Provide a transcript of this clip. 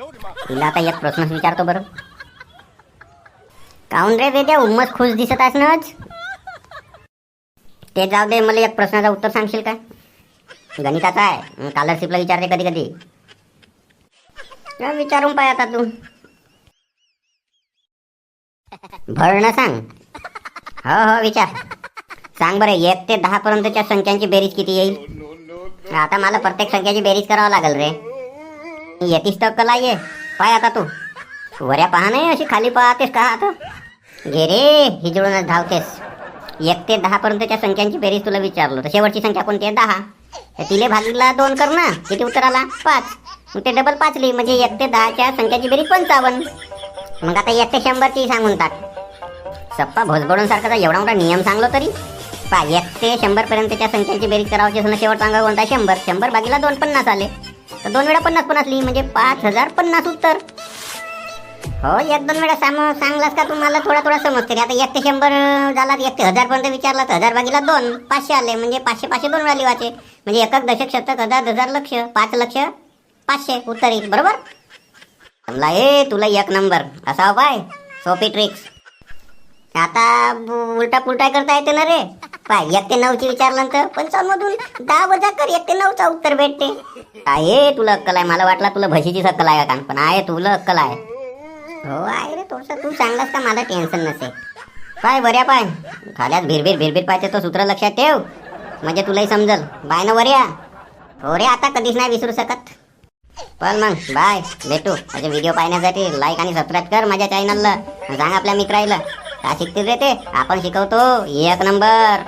तिला आता एक प्रश्नच विचारतो बरं. काऊन रे वेद्या उम्मस खुश दिसत आहेस ते जाऊ दे मला एक प्रश्नाचं उत्तर सांगशील का? गणिताचा आहे स्कॉलरशिपला विचारते कधी कधी. विचारून पाय आता तू. भर ना सांग. हो हो विचार. सांग बरं एक ते दहा पर्यंतच्या संख्यांची बेरीज किती येईल? आता मला प्रत्येक संख्याची बेरीज करावं लागेल रे. येतीस तर कला ये. पाय आता तू. वऱ्या पहा नाही अशी खाली पाहतेस का आता? घे रे हिजडूनच धावतेस. एक ते दहा पर्यंतच्या संख्यांची बेरीज तुला विचारलो. तर शेवटची संख्या कोणती आहे? दहा. तर तिले भागीला दोन कर ना. किती उत्तर आला पाच. मग ते डबल पाच लिही म्हणजे एक ते दहाच्या संख्याची बेरीज पंचावन्न. मग आता एक ते शंभरची सांगून टाक. सप्पा भोसबडून सारखाचा एवढा मोठा नियम सांगलो तरी. पा एक ते शंभर पर्यंतच्या संख्यांची बेरीज करावची असं शेवट सांगा कोणता शंभर. शंभर भागीला दोन पन्नास आले. तर दोन वेळा पन्नास पन्नास म्हणजे पाच हजार पन्नास उत्तर. हो एक दोन वेळा साम सांगलास का तुम्हाला? थोडा थोडा समजते आता एक ते शंभर झाला एक ते हजार पर्यंत विचारला तर हजार भागीला दोन पाचशे आले म्हणजे पाचशे पाचशे दोन वेळा लिवाचे म्हणजे एक एक दशक शतक हजार हजार लक्ष पाच लक्ष पाचशे उत्तर येईल बरोबर? समला ए तुला एक नंबर. असा बाय पाय. सोपी ट्रिक्स आता ब- उलटा पुलटा करता येते ना रे. पाय एक ते नऊची विचारल्यानंतर पंचावन्न मधून दहा वजा कर एक ते नऊचा उत्तर भेटते. आहे तुला अक्कल आहे? मला वाटला तुला भशीची अक्कल आहे का पण आहे तुला अक्कल आहे. हो आहे रे थोडस. तू सांगलास का मला टेन्शन नसे पाय बऱ्या पाय. खाल्यात भिरभिर भिरभिर पाहिजे तो सूत्र लक्षात ठेव. म्हणजे तुलाही समजल. बाय ना वऱ्या. हो रे आता कधीच नाही विसरू शकत. पण मग बाय भेटू. माझे व्हिडिओ पाहण्यासाठी लाईक आणि सबस्क्राईब कर माझ्या चॅनलला सांग आपल्या मित्राला का शिकतील रे ते? आपण शिकवतो. एक नंबर